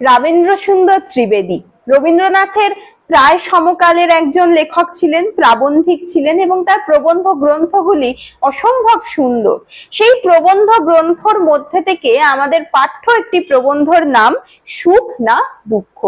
রাবেন্দ্র সুন্দর ত্রিবেদী। রবীন্দ্রনাথের প্রায় সমকালের একজন লেখক ছিলেন, প্রাবন্ধিক ছিলেন এবং তার প্রবন্ধ গ্রন্থগুলি অসম্ভব সুন্দর। সেই প্রবন্ধ গ্রন্থর মধ্যে থেকে আমাদের পাঠ্য একটি প্রবন্ধর নাম সুখ না দুঃখ।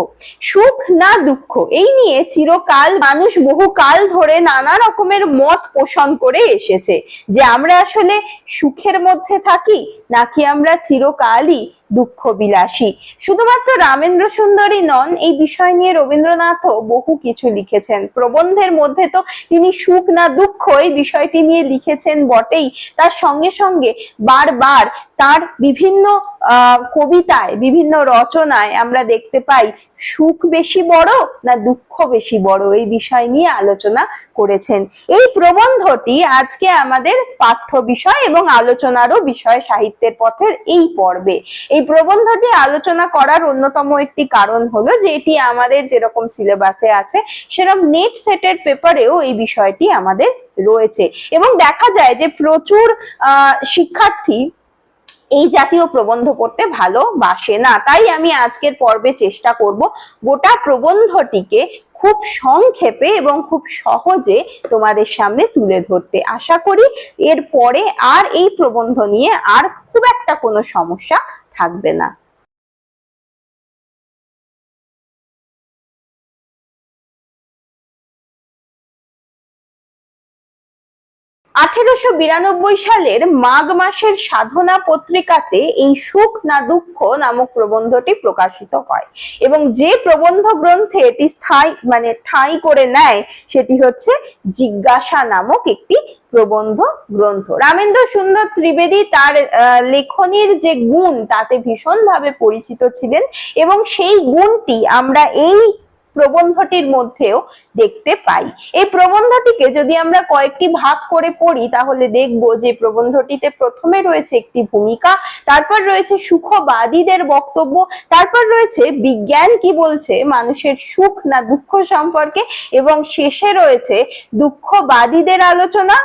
সুখ না দুঃখ, এই নিয়ে চিরকাল মানুষ বহু কাল ধরে নানা রকমের মত পোষণ করে এসেছে। যে আমরা আসলে সুখের মধ্যে থাকি, নাকি আমরা চিরকালই দুঃখ বিলাসী শুধুমাত্র রামেন্দ্র সুন্দরী নন, এই বিষয় নিয়ে রবীন্দ্রনাথও বহু কিছু লিখেছেন। প্রবন্ধের মধ্যে তো তিনি সুখ না দুঃখ, এই বিষয়টি নিয়ে লিখেছেন বটেই। তার সঙ্গে সঙ্গে বারবার তার বিভিন্ন কবিতায়, বিভিন্ন রচনায় আমরা দেখতে পাই, সুখ বেশি বড় না দুঃখ বেশি বড়? এই বিষয় নিয়ে আলোচনা করেছেন। এই প্রবন্ধটি আজকে আমাদের পাঠ্য বিষয় এবং আলোচনারও বিষয় সাহিত্যের পথের এই পর্বে। এই প্রবন্ধটি আলোচনা করার অন্যতম একটি কারণ হলো যে এটি আমাদের যেরকম সিলেবাসে আছে, সেরকম নেট সেটের পেপারেও এই বিষয়টি আমাদের রয়েছে। এবং দেখা যায় যে প্রচুর শিক্ষার্থী এই জাতীয় প্রবন্ধ পড়তে ভালোবাসে না। তাই আমি আজকের পর্বে চেষ্টা করব গোটা প্রবন্ধটিকে খুব সংক্ষেপে এবং খুব সহজে তোমাদের সামনে তুলে ধরতে। আশা করি এর পরে আর এই প্রবন্ধ নিয়ে আর খুব একটা কোনো সমস্যা থাকবে না। আঠেরোশো বিরানব্বই সালের মাঘ মাসের সাধনা পত্রিকাতে এই সুখ না দুঃখ নামক প্রবন্ধটি প্রকাশিত হয়। এবং যে প্রবন্ধ গ্রন্থে এটি স্থায়ী মানে ঠাঁই করে নেয়, সেটি হচ্ছে জিজ্ঞাসা নামক একটি প্রবন্ধ গ্রন্থ। রামেন্দ্র সুন্দর ত্রিবেদী তার লেখনীর যে গুণ, তাতে ভীষণভাবে পরিচিত ছিলেন এবং সেই গুণটি আমরা এই প্রবন্ধটির মধ্যেও দেখতে পাই। এই প্রবন্ধটিকে যদি আমরা কয়েকটি ভাগ করে পড়ি, তাহলে দেখব যে প্রবন্ধটিতে প্রথমে রয়েছে একটি ভূমিকা, তারপর রয়েছে সুখবাদীদের বক্তব্য, তারপর রয়েছে বিজ্ঞান কি বলছে, মানুষের সুখ না দুঃখ সম্পর্কে, এবং শেষে রয়েছে দুঃখবাদীদের আলোচনা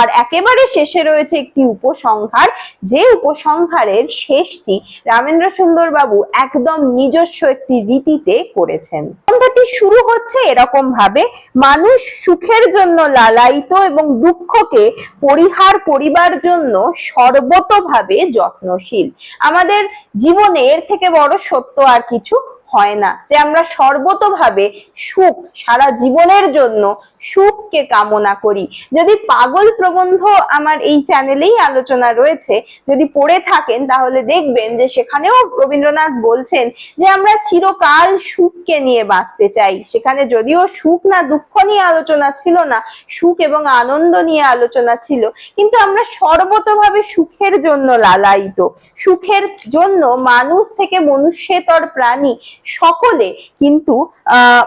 আর একেবারে শেষে রয়েছে একটি উপসংহার, যে উপসংহারের শেষটি রামেন্দ্র সুন্দর বাবু একদম নিজস্ব একটি রীতিতে করেছেন। গ্রন্থটি শুরু হচ্ছে এরকম ভাবে। মানুষ সুখের জন্য লালায়িত এবং দুঃখকে পরিহার করিবার জন্য সর্বতভাবে যত্নশীল। আমাদের জীবনে এর থেকে বড় সত্য আর কিছু হয় না যে আমরা সর্বতভাবে সুখ সারা জীবনের জন্য সুখকে কামনা করি। যদি পাগল প্রবন্ধ আমার এই চ্যানেলেই আলোচনা রয়েছে, যদি পড়ে থাকেন তাহলে দেখবেন যে সেখানেও রবীন্দ্রনাথ বলছেন যে আমরা চিরকাল সুখকে নিয়ে বাঁচতে চাই। সেখানে যদিও সুখ না, দুঃখ নিয়ে আলোচনা ছিল না, সুখ এবং আনন্দ নিয়ে আলোচনা ছিল, কিন্তু আমরা সর্বতভাবে সুখের জন্য লালায়িত। সুখের জন্য মানুষ থেকে মনুষ্যেতর প্রাণী সকলে কিন্তু, আহ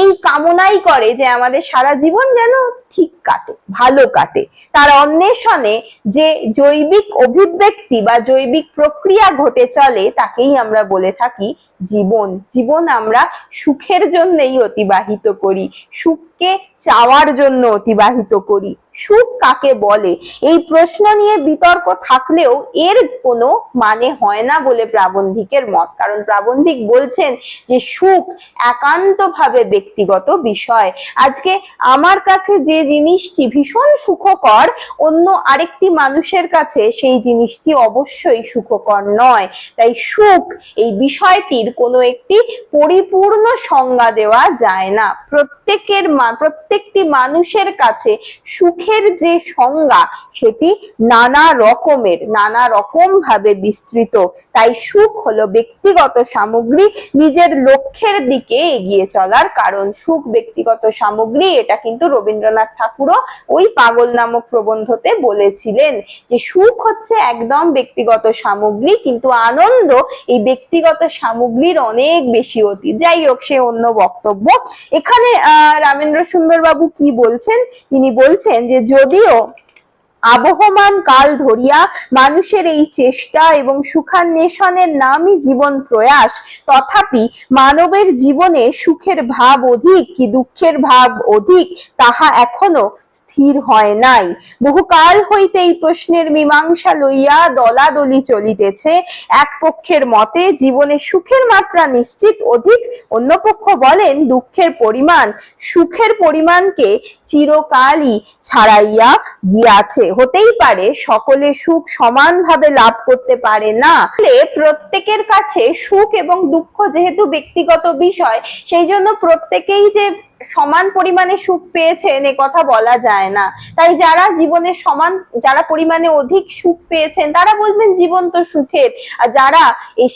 এই কামনাই করে যে আমাদের সারা জীবন যেন ঠিক কাটে, ভালো কাটে। তার অন্বেষণে যে জৈবিক অভিব্যক্তি বা জৈবিক প্রক্রিয়া ঘটে চলে, তাকেই আমরা বলে থাকি জীবন। জীবন আমরা সুখের জন্যই অতিবাহিত করি। সুখকে চাওয়ার জন্য অতিবাহিত করি? সুখ কাকে বলে? এই প্রশ্ন নিয়ে বিতর্ক থাকলেও এর কোনো মানে হয় না বলে প্রাবন্ধিকের মত। কারণ প্রাবন্ধিক বলছেন যে সুখ একান্তভাবে ব্যক্তিগত বিষয়। আজকে আমার কাছে যে জিনিসটি ভীষণ সুখকর, অন্য আরেকটি মানুষের কাছে সেই জিনিসটি অবশ্যই সুখকর নয়। তাই সুখ এই বিষয়টির কোনো একটি পরিপূর্ণ সংজ্ঞা দেওয়া যায় না। প্রত্যেকের প্রত্যেকটি মানুষের কাছে সুখের যে সংজ্ঞা, সেটি নানা রকমের, নানা রকম ভাবে বিস্তৃত। তাই সুখ হলো ব্যক্তিগত সামগ্রী, নিজের লক্ষ্যের দিকে এগিয়ে চলার কারণ। সুখ ব্যক্তিগত সামগ্রী, এটা কিন্তু রবীন্দ্রনাথ ঠাকুরও ওই পাগল নামক প্রবন্ধতে বলেছিলেন যে সুখ হচ্ছে একদম ব্যক্তিগত সামগ্রী, কিন্তু আনন্দ এই ব্যক্তিগত সামগ্রীর অনেক বেশি অতি যাই হোক, সে অন্য বক্তব্য। এখানে, আহ রামেন্দ্র সুন্দর বাবু কি বলছেন? তিনি বলছেন যে, যদিও আবহমান কাল ধরিয়া মানুষের এই চেষ্টা এবং সুখান্বেষণের নামই জীবন প্রয়াস, তথাপি মানবের জীবনে সুখের ভাব অধিক কি দুঃখের ভাব অধিক, তাহা এখনও স্থির হয় নাই। বহুকাল হইতে এই প্রশ্নের মীমাংসা লইয়া দলাদলি চলিতেছে। এক পক্ষের মতে জীবনে সুখের মাত্রা নিশ্চিত অধিক, অন্য পক্ষ বলেন দুঃখের পরিমাণ। সুখের পরিমাণকে চিরকালই ছাড়াইয়া গিয়াছে। হতেই পারে সকলে সুখ সমানভাবে লাভ করতে পারে না। প্রত্যেকের কাছে সুখ এবং দুঃখ যেহেতু ব্যক্তিগত বিষয়, সেই জন্য প্রত্যেকেই যে সমান পরিমাণে সুখ পেয়েছেন, এ কথা বলা যায় না। তাই যারা জীবনে সমান, যারা পরিমাণে অধিক সুখ পেয়েছেন, তারা বলবেন জীবন তো সুখের। আর যারা এই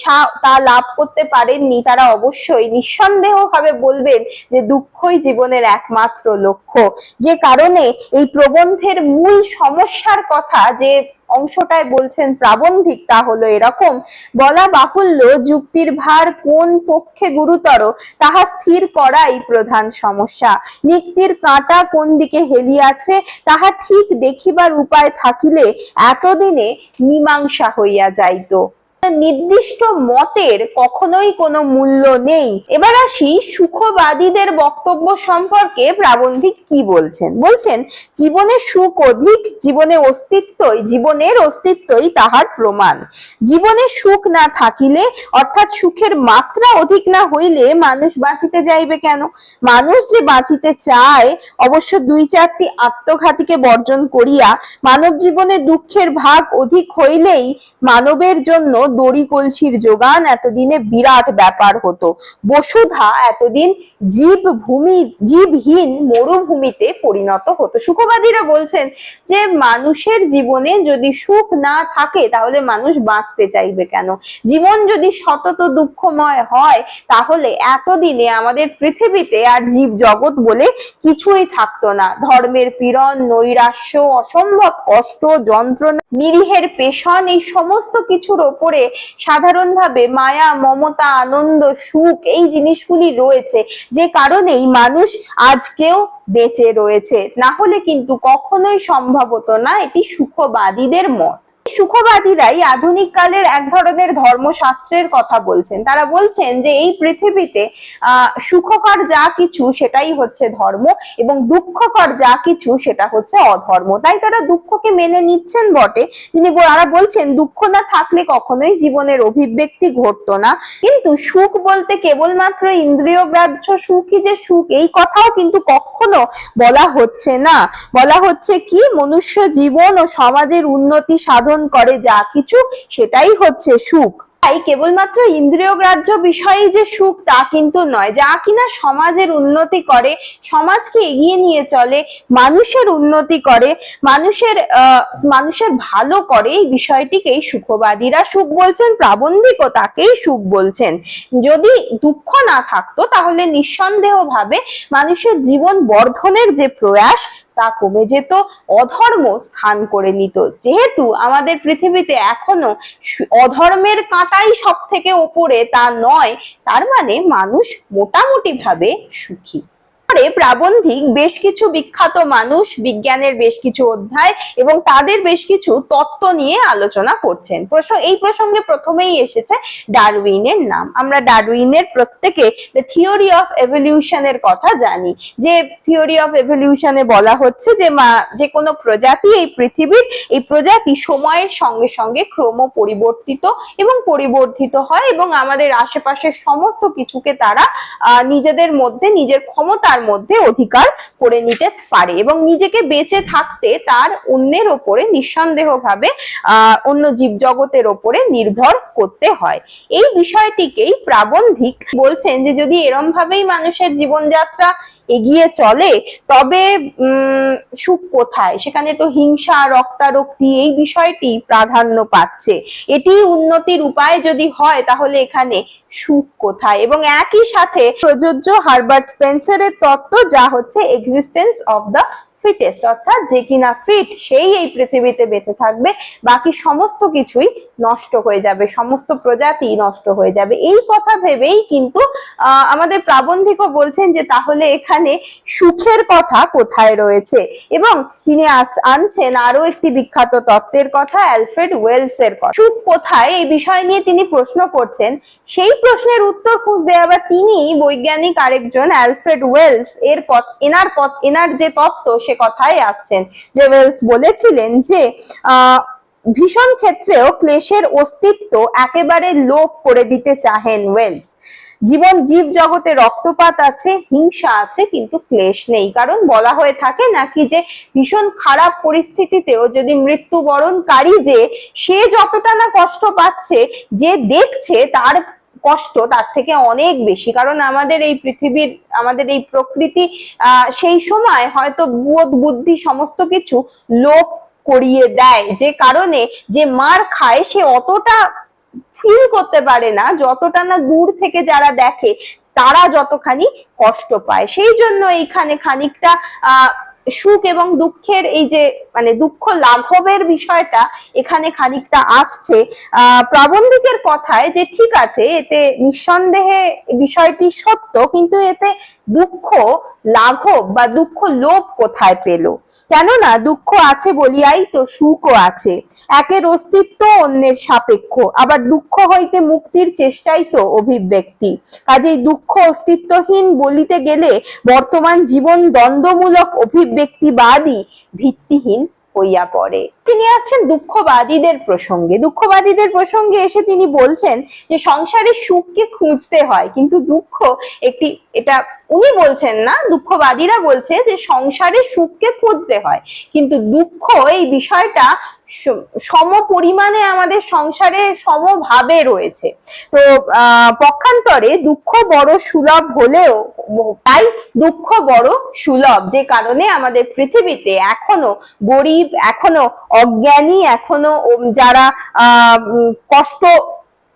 তা লাভ করতে পারেননি, তারা অবশ্যই নিঃসন্দেহ ভাবে বলবেন যে দুঃখই জীবনের একমাত্র লক্ষ্য। যে কারণে এই প্রবন্ধের মূল সমস্যার কথা, যে অংশটায় বলছেন প্রাবন্ধিক, তা হলো এরকম, বলা বাহুল্য, যুক্তির ভার কোন পক্ষে গুরুতর? তাহা স্থির করাই প্রধান সমস্যা। নিক্তির কাঁটা কোন দিকে হেলিয়াছে তাহা ঠিক দেখিবার উপায় থাকিলে এতদিনে মীমাংসা হইয়া যাইত। নির্দিষ্ট মতের কখনোই কোনো মূল্য নেই। এবার আসি সুখবাদীদের বক্তব্য সম্পর্কে প্রাবন্ধিক কি বলছেন? বলছেন, জীবনে সুখ অধিক, জীবনে অস্তিত্বই, জীবনের অস্তিত্বই তাহার প্রমাণ। জীবনে সুখ না থাকিলে, অর্থাৎ সুখের মাত্রা অধিক না হইলে মানুষ বাঁচিতে যাইবে কেন? মানুষ যে বাঁচিতে চায়, অবশ্য দুই চারটি আত্মঘাতীকে বর্জন করিয়া মানব জীবনে দুঃখের ভাগ অধিক হইলেই মানবের জন্য দড়ি কলসির যোগান, এতদিনে বিরাট ব্যাপার হতো। বসুধা এতদিন জীব ভূমি জীবহীন মরুভূমিতে পরিণত হতো। সুখবাদীরা বলছেন যে, মানুষের জীবনে যদি সুখ না থাকে, তাহলে মানুষ বাঁচতে চাইবে কেন? জীবন যদি সতত দুঃখময় হয়, তাহলে এতদিনে আমাদের পৃথিবীতে আর জীব জগৎ বলে কিছুই থাকতো না। ধর্মের পীড়ন, নৈরাশ্য, অসম্ভব কষ্ট, যন্ত্রণা নিরীহের পেশন, এই সমস্ত কিছুর ওপরে সাধারণভাবে মায়া, মমতা, আনন্দ, সুখ, এই জিনিসগুলি রয়েছে। যে কারণেই মানুষ আজকেও বেঁচে রয়েছে। না হলে কিন্তু কখনোই সম্ভবত না এটি সুখবাদীদের মত। সুখবাদীরাই আধুনিক কালের এক ধরনের ধর্মশাস্ত্রের কথা বলছেন। তারা বলছেন যে এই পৃথিবীতে সুখকর যা কিছু সেটাই হচ্ছে ধর্ম এবং দুঃখকর যা কিছু সেটা হচ্ছে অধর্ম। তাই তারা দুঃখকে মেনে নিচ্ছেন বটে। তিনি তারা বলছেন, দুঃখ না থাকলে কখনোই জীবনের অভিব্যক্তি ঘটতো না। কিন্তু সুখ বলতে কেবলমাত্র ইন্দ্রিয় গ্রাহ্য সুখই যে সুখ, এই কথাও কিন্তু কখনো বলা হচ্ছে না। বলা হচ্ছে কি, মনুষ্য জীবন ও সমাজের উন্নতি সাধন করে যা কিছু, সেটাই হচ্ছে সুখ। তাই কেবলমাত্র ইন্দ্রিয় গ্রাহ্য বিষয়ে যে সুখ, তা কিন্তু নয়। যা কিনা সমাজের উন্নতি করে, সমাজকে এগিয়ে নিয়ে চলে, মানুষের উন্নতি করে, মানুষের মানুষের ভালো করে এই বিষয়টিকেই সুখবাদীরা সুখ বলছেন প্রাবন্ধিকও তাকেই সুখ বলছেন। যদি দুঃখ না থাকতো, তাহলে নিঃসন্দেহ ভাবে মানুষের জীবন বর্ধনের যে প্রয়াস তা কমে যেত, অধর্ম স্থান করে নিত। যেহেতু আমাদের পৃথিবীতে এখনও অধর্মের কাঁটাই সব থেকে ওপরে তা নয়, তার মানে মানুষ মোটামুটি ভাবে সুখী। পরে প্রাবন্ধিক বেশ কিছু বিখ্যাত মানুষ, বিজ্ঞানের বেশ কিছু অধ্যায় এবং তাদের বেশ কিছু তত্ত্ব নিয়ে আলোচনা করছেন। প্রশ্ন, এই প্রসঙ্গে প্রথমেই এসেছে ডারউইনের নাম। আমরা ডারউইনের প্রত্যেকে থিওরি অফ এভলিউশনের কথা জানি। যে থিওরি অফ এভলিউশনে বলা হচ্ছে যে মা, যে কোনো প্রজাতি এই পৃথিবীর, এই প্রজাতি সময়ের সঙ্গে সঙ্গে ক্রম পরিবর্তিত এবং পরিবর্ধিত হয় এবং আমাদের আশেপাশের সমস্ত কিছুকে তারা নিজেদের মধ্যে, নিজের ক্ষমতার মধ্যে অধিকার করে নিতে পারে এবং নিজেকে বেঁচে থাকতে তার অন্যের ওপরে নিঃসন্দেহ ভাবে আহ, অন্য জীব জগতের ওপরে নির্ভর করতে হয়। এই বিষয়টিকেই প্রাবন্ধিক বলছেন যে যদি এরম ভাবেই মানুষের জীবনযাত্রা এগিয়ে চলে, তবে সুখ কোথায়? সেখানে তো হিংসা, রক্তারক্তি এই বিষয়টি প্রাধান্য পাচ্ছে। এটি উন্নতির উপায় যদি হয়, তাহলে এখানে সুখ কোথায়? এবং একই সাথে প্রযোজ্য হার্বার্ট স্পেন্সারের তত্ত্ব যা হচ্ছে এক্সিস্টেন্স অফ দ্য ফিটেস্ট অর্থাৎ যে কিনা ফিট সেই এই পৃথিবীতে বেঁচে থাকবে। বাকি সমস্ত কিছুই নষ্ট হয়ে যাবে, সমস্ত প্রজাতি নষ্ট হয়ে যাবে। এই কথা ভেবেই কিন্তু আমাদের প্রাবন্ধিকও বলছেন যে তাহলে এখানে সুখের কথা কোথায় রয়েছে? এবং তিনি আনছেন আরও একটি বিখ্যাত তত্ত্বের কথা, অ্যালফ্রেড ওয়েলস এর কথা। সুখ কোথায়? এই বিষয় নিয়ে তিনি প্রশ্ন করছেন সেই প্রশ্নের উত্তর খুঁজতে আবার তিনি বৈজ্ঞানিক আরেকজন, অ্যালফ্রেড ওয়েলস। এর কত- এনার পথ, এনার যে তত্ত্ব, সে কথায় আসছেন। যে ওয়েলস বলেছিলেন যে ভীষণ ক্ষেত্রেও ক্লেশের অস্তিত্ব একেবারে লোপ করে দিতে চাহেন ওয়েলস। জীবন জীব জগতে রক্তপাত আছে, হিংসা আছে, কিন্তু ক্লেশ নেই। কারণ বলা হয়ে থাকে নাকি যে, ভীষণ খারাপ পরিস্থিতিতেও যদি মৃত্যুবরণকারী যে, সে যতটা না কষ্ট পাচ্ছে, যে দেখছে, তার কষ্ট তার থেকে অনেক বেশি। কারণ আমাদের এই পৃথিবীর, আমাদের এই প্রকৃতি সেই সময় হয়তো বোধ বুদ্ধি সমস্ত কিছু লোপ করিয়ে দেয়। যে কারণে যে মার খায়, সে অতটা ফিল করতে পারে না। যতটা না দূর থেকে যারা দেখে, তারা যতখানি কষ্ট পায়। সেই জন্য এইখানে খানিকটা, আহ সুখ এবং দুঃখের এই যে মানে দুঃখ লাঘবের বিষয়টা এখানে খানিকটা আসছে। প্রাবন্ধিকের কথায় যে ঠিক আছে, এতে নিঃসন্দেহে বিষয়টি সত্য, কিন্তু এতে দুঃখ, লাঘব বা দুঃখ লোভ কোথায় পেল? কেননা দুঃখ আছে বলিয়াই তো সুখও আছে। একের অস্তিত্ব অন্যের সাপেক্ষ। আবার দুঃখ হইতে মুক্তির চেষ্টাই তো অভিব্যক্তি। কাজেই দুঃখ অস্তিত্বহীন বলিতে গেলে বর্তমান জীবন দ্বন্দ্বমূলক অভিব্যক্তিবাদী ভিত্তিহীন হইয়া পড়ে। তিনি আসছেন দুঃখবাদীদের প্রসঙ্গে। দুঃখবাদীদের প্রসঙ্গে এসে তিনি বলছেন যে, সংসারে সুখকে খুঁজতে হয়, কিন্তু দুঃখ একটি, এটা উনি বলছেন না, দুঃখবাদীরা বলছে যে, সংসারে সুখকে খুঁজতে হয়। কিন্তু দুঃখ এই বিষয়টা সম পরিমাণে আমাদের সংসারে সমভাবে রয়েছে। তো পক্ষান্তরে দুঃখ বড় সুলভ হলেও, তাই দুঃখ বড় সুলভ যে কারণে আমাদের পৃথিবীতে এখনও গরিব, এখনও অজ্ঞানী, এখনও যারা কষ্ট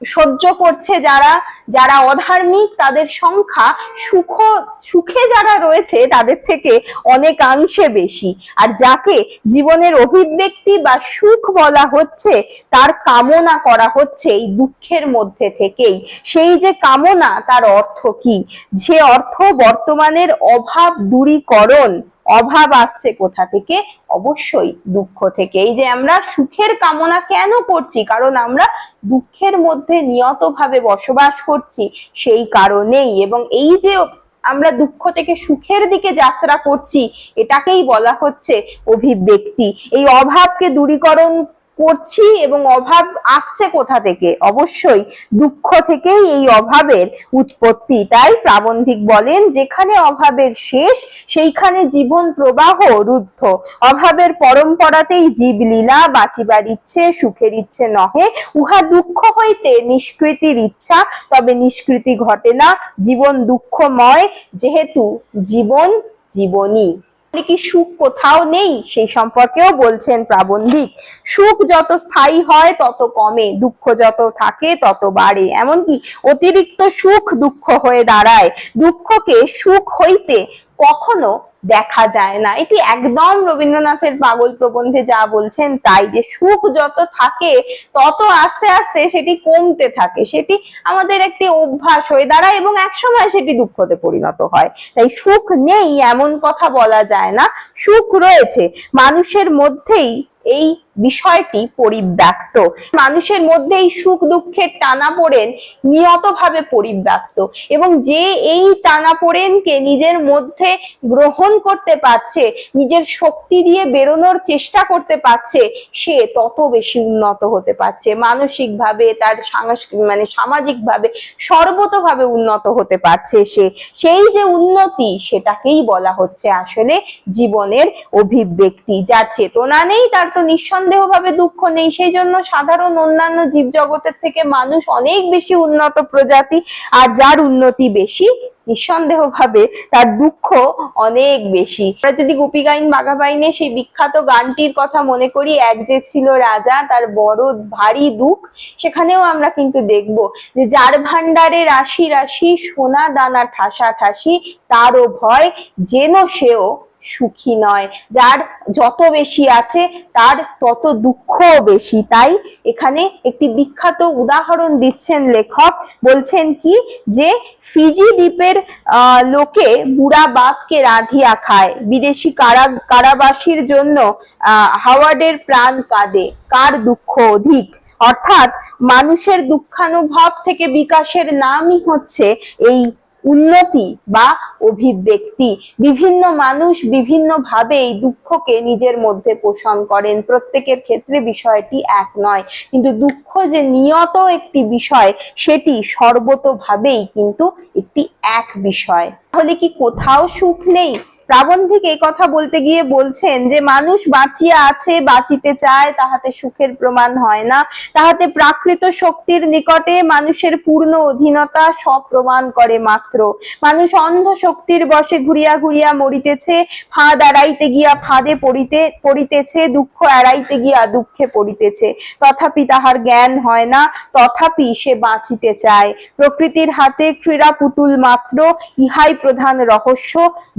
সহ্য করছে যারা যারা অধার্মিক, তাদের সংখ্যা সুখ, সুখে যারা রয়েছে, তাদের থেকে অনেকাংশে বেশি। আর যাকে জীবনের অভিব্যক্তি বা সুখ বলা হচ্ছে, তার কামনা করা হচ্ছে এই দুঃখের মধ্যে থেকেই। সেই যে কামনা, তার অর্থ কি? সে অর্থ বর্তমানের অভাব দূরীকরণ। অভাব আসছে কোথা থেকে? অবশ্যই দুঃখ থেকে। এই যে আমরা সুখের কামনা কেন করছি? কারণ আমরা দুঃখের মধ্যে নিয়তভাবে বসবাস করছি সেই কারণেই। এবং এই যে আমরা দুঃখ থেকে সুখের দিকে যাত্রা করছি, এটাকেই বলা হচ্ছে অভিব্যক্তি। এই অভাবকে দূরীকরণ করছি এবং অভাব আসছে কোথা থেকে? অবশ্যই দুঃখ থেকেই এই অভাবের উৎপত্তি। তাই প্রাবন্ধিক বলেন, যেখানে অভাবের শেষ, সেইখানে জীবন প্রবাহ রুদ্ধ। অভাবের পরম্পরাতেই জীবলীলা বাঁচিবার ইচ্ছে, সুখের ইচ্ছে নহে। উহা দুঃখ হইতে নিষ্কৃতির ইচ্ছা, তবে নিষ্কৃতি ঘটে না। জীবন দুঃখময়, যেহেতু জীবন জীবনী। কি সুখ কোথাও নেই? সেই সম্পর্কেও বলছেন প্রাবন্ধিক। সুখ যত স্থায়ী হয়, তত কমে। দুঃখ যত থাকে, তত বাড়ে। এমনকি অতিরিক্ত সুখ দুঃখ হয়ে দাঁড়ায়। দুঃখকে সুখ হইতে কখনো দেখা যায় না। এটি একদম রবীন্দ্রনাথের পাগল প্রবন্ধে যা বলছেন তাই যে সুখ যত থাকে, তত আস্তে আস্তে সেটি কমতে থাকে। সেটি আমাদের একটি অভ্যাস হয়ে দাঁড়ায় এবং একসময় সেটি দুঃখতে পরিণত হয়। তাই সুখ নেই এমন কথা বলা যায় না। সুখ রয়েছে। মানুষের মধ্যেই এই বিষয়টি পরিব্যাপ্ত মানুষের মধ্যে এই সুখ দুঃখের টানা পড়েন নিয়তভাবে পরিব্যাপ্ত এবং যে এই টানা পড়েনকে নিজের মধ্যে গ্রহণ করতে পারছে, নিজের শক্তি দিয়ে বেরোনোর চেষ্টা করতে পারছে, সে তত বেশি উন্নত হতে পারছে। মানসিকভাবে তার সাংস্কৃতিক মানে সামাজিকভাবে সর্বতভাবে উন্নত হতে পারছে সে। সেই যে উন্নতি সেটাকেই বলা হচ্ছে আসলে জীবনের অভিব্যক্তি। যার চেতনা নেই, তার তো নিঃসন্দেহভাবে দুঃখ নেই। সেই জন্য সাধারণ অন্যান্য জীবজগতের থেকে মানুষ অনেক বেশি উন্নত প্রজাতি আর যার উন্নতি বেশি নিঃসন্দেহ ভাবে তার দুঃখ অনেক বেশি। আমরা যদি গোপী গাইন বাঘাবাইনে সেই বিখ্যাত গানটির কথা মনে করি, এক যে ছিল রাজা, তার বড় ভারী দুঃখ, সেখানেও আমরা কিন্তু দেখব যে যার ভান্ডারে রাশি রাশি সোনা দানা ঠাসা ঠাসি, তারও ভয় যেন সেও সুখী নয়। যার যত বেশি আছে, তার তত দুঃখ বেশি। তাই এখানে একটি বিখ্যাত উদাহরণ দিচ্ছেন লেখক। বলছেন কি যে, ফিজি দ্বীপের লোকে বুড়া বাঘকে রাধিয়া খায়। বিদেশি কারা, কারাবাসীর জন্য হাওয়ার্ডের প্রাণ কাঁদে। কার দুঃখ অধিক? অর্থাৎ মানুষের দুঃখানুভব থেকে বিকাশের নামই হচ্ছে এই উন্নতি বা অভিব্যক্তি। বিভিন্ন মানুষ বিভিন্ন ভাবে এই দুঃখকে নিজের মধ্যে পোষণ করেন। প্রত্যেকের ক্ষেত্রে বিষয়টি এক নয়। কিন্তু দুঃখ যে নিয়ত একটি বিষয়, সেটি সর্বতভাবেই কিন্তু একটি এক বিষয়। তাহলে কি কোথাও সুখ নেই? প্রাবন্ধিক এই কথা বলতে গিয়ে বলছেন যে, মানুষ বাঁচিয়া আছে, বাঁচিতে চায়, তাহাতে সুখের প্রমাণ হয় না। তাহাতে প্রাকৃত শক্তির নিকটে মানুষের পূর্ণ অধীনতা সব প্রমাণ করে মাত্র। মানুষ অন্ধ শক্তির বসে ঘুরিয়া ঘুরিয়া মরিতেছে ফাঁদ এড়াইতে গিয়া ফাঁদে পড়িতে, পড়িতেছে, দুঃখ এড়াইতে গিয়া দুঃখে পড়িতেছে। তথাপি তাহার জ্ঞান হয় না, তথাপি সে বাঁচিতে চায়। প্রকৃতির হাতে ক্রীড়া পুতুল মাত্র, ইহাই প্রধান রহস্য।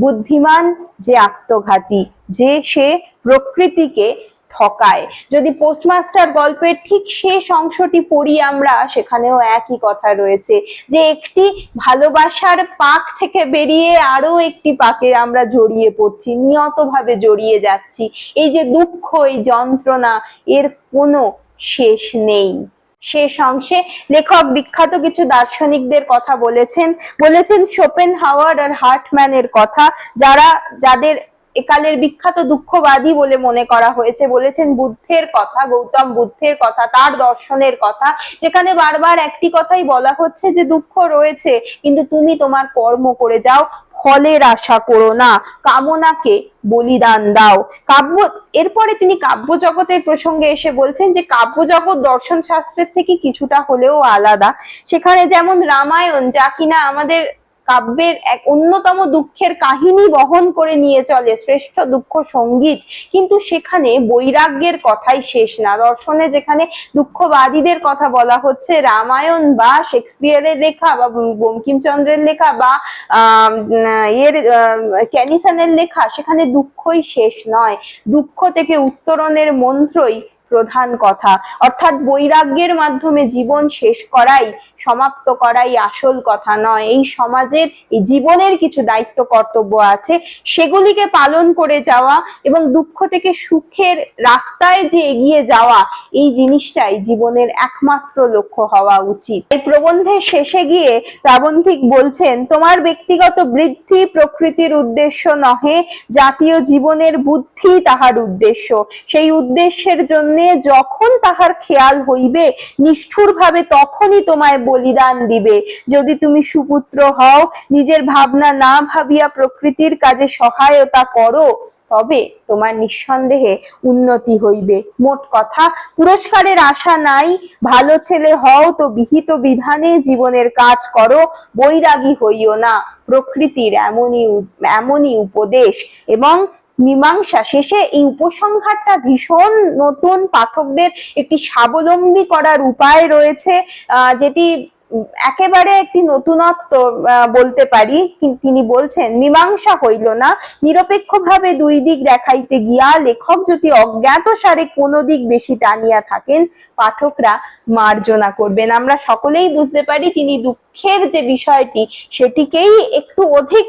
বুদ্ধিমান যে আত্মঘাতী, যে সে প্রকৃতিকে ঠকায়। যদি পোস্টমাস্টার গল্পের ঠিক শেষ অংশটি পড়ি আমরা, সেখানেও একই কথা রয়েছে, যে একটি ভালোবাসার পাক থেকে বেরিয়ে আরও একটি পাকে আমরা জড়িয়ে পড়ছি, নিয়তভাবে জড়িয়ে যাচ্ছি। এই যে দুঃখ, এই যন্ত্রণা, এর কোনো শেষ নেই। শেষ অংশে লেখক বিখ্যাত কিছু দার্শনিকদের কথা বলেছেন। বলেছেন শোপেন হাওয়ার্ড আর হার্টম্যানের কথা, যারা, যাদের একালের বিখ্যাত দুঃখবাদী বলে মনে করা হয়েছে। বলেছেন, বুদ্ধের কথা, গৌতম বুদ্ধের কথা, তার দর্শনের কথা। যেখানে বারবার একটি কথাই বলা হচ্ছে যে, দুঃখ রয়েছে, কিন্তু তুমি তোমার কর্ম করে যাও, ফলের আশা করো না, কামনাকে বলিদান দাও। কাব্য, এরপরে তিনি কাব্য জগতের প্রসঙ্গে এসে বলছেন যে কাব্য জগৎ দর্শন শাস্ত্রের থেকে কিছুটা হলেও আলাদা। সেখানে যেমন রামায়ণ, যা কিনা আমাদের কাব্যের এক অন্যতম দুঃখের কাহিনী বহন করে নিয়ে চলে শ্রেষ্ঠ দুঃখ সংগীত। কিন্তু সেখানে বৈরাগ্যের কথাই শেষ না। দর্শনে যেখানে দুঃখবাদীদের কথা বলা হচ্ছে, রামায়ণ বা শেক্সপিয়ারের লেখা বা বঙ্কিমচন্দ্রের লেখা বা এর ক্যানিসনের লেখা, সেখানে দুঃখই শেষ নয়। দুঃখ থেকে উত্তরণের মন্ত্রই প্রধান কথা। অর্থাৎ বৈরাগ্যের মাধ্যমে জীবন শেষ করাই সমাপ্ত করাই আসল কথা নয়। এই সমাজের, এই জীবনের কিছু দায়িত্ব, কর্তব্য আছে। সেগুলিকে পালন করে যাওয়া এবং দুঃখ থেকে সুখের রাস্তায় যে এগিয়ে যাওয়া, এই জিনিসটাই জীবনের একমাত্র লক্ষ্য হওয়া উচিত। এই প্রবন্ধের শেষে গিয়ে প্রাবন্ধিক বলছেন, তোমার ব্যক্তিগত বৃদ্ধি প্রকৃতির উদ্দেশ্য নহে, জাতীয় জীবনের বুদ্ধি তাহার উদ্দেশ্য। সেই উদ্দেশ্যের জন্য যখন তাহার খেয়াল হইবে নিষ্ঠুর ভাবে তখনই তোমায় বলিদান দিবে। যদি তুমি সুপুত্র হও, নিজের ভাবনা না ভাবিয়া প্রকৃতির কাজে সহায়তা করো, তবে তোমার নিঃসন্দেহে উন্নতি হইবে। মোট কথা, পুরস্কারের আশা নাই, ভালো ছেলে হও তো বিহিত বিধানে জীবনের কাজ করো, বৈরাগী হইও না। প্রকৃতির এমনই এমনই উপদেশ এবং মীমাংসা শেষে এই উপসংহারটা ভীষণ নতুন পাঠকদের একটি স্বাবলম্বী করার উপায় রয়েছে যেটি একেবারে একটি নতুনত্ব বলতে পারি। তিনি বলছেন, মীমাংসা হইল না। নিরপেক্ষভাবে দুই দিক দেখাইতে গিয়া লেখক যদি অজ্ঞাত সারে কোনো দিক বেশি টানিয়া থাকেন, পাঠকরা মার্জনা করবেন। আমরা সকলেই বুঝতে পারি তিনি দুঃখের যে বিষয়টি, সেটিকেই একটু অধিক,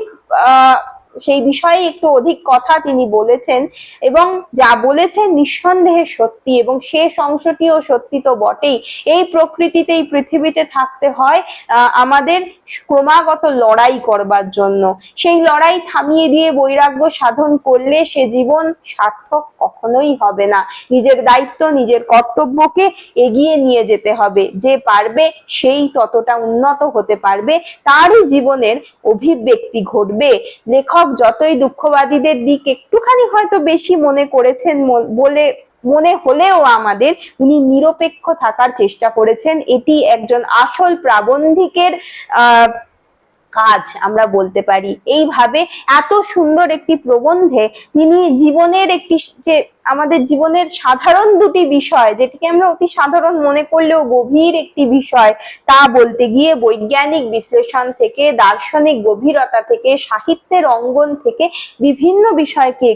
আহ সেই বিষয়ে একটু অধিক কথা তিনি বলেছেন এবং যা বলেছেন নিঃসন্দেহে সত্যি এবং শেষ অংশটিও সত্যি তো বটেই। এই প্রকৃতিতে এই পৃথিবীতে থাকতে হয় আমাদের ক্রমাগত লড়াই করবার জন্য। সেই লড়াই থামিয়ে দিয়ে বৈরাগ্য সাধন করলে সে জীবন সার্থক কখনোই হবে না। নিজের দায়িত্ব, নিজের কর্তব্যকে এগিয়ে নিয়ে যেতে হবে। যে পারবে, সেই ততটা উন্নত হতে পারবে। তারই জীবনের অভিব্যক্তি ঘটবে। লেখক যতই দুঃখবাদীদের দিক একটুখানি হয়তো বেশি মনে করেছেন বলে, মনে হলেও আমাদের, উনি নিরপেক্ষ থাকার চেষ্টা করেছেন। এটি একজন আসল প্রাবন্ধিকের, আহ, কাজ আমরা বলতে পারি। এইভাবে এত সুন্দর একটি প্রবন্ধে তিনি জীবনের একটি যে আমাদের জীবনের সাধারণ দুটি বিষয়, যেটিকে আমরা অতি সাধারণ মনে করলেও গভীর একটি বিষয়, তা বলতে গিয়ে বৈজ্ঞানিক বিশ্লেষণ থেকে, দার্শনিক গভীরতা থেকে, সাহিত্যের অঙ্গন থেকে বিভিন্ন বিষয়কে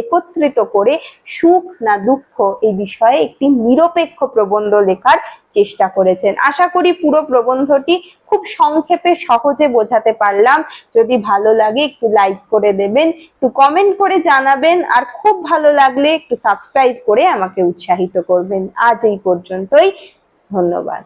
একত্রিত করে সুখ না দুঃখ এই বিষয়ে একটি নিরপেক্ষ প্রবন্ধ লেখার চেষ্টা করেছেন। আশা করি পুরো প্রবন্ধটি খুব সংক্ষেপে সহজে বোঝাতে পারলাম। যদি ভালো লাগে একটু লাইক করে দেবেন, একটু কমেন্ট করে জানাবেন, আর খুব ভালো লাগলে একটু সাবস্ক্রাইব করে আমাকে উৎসাহিত করবেন। আজ এই পর্যন্তই। ধন্যবাদ।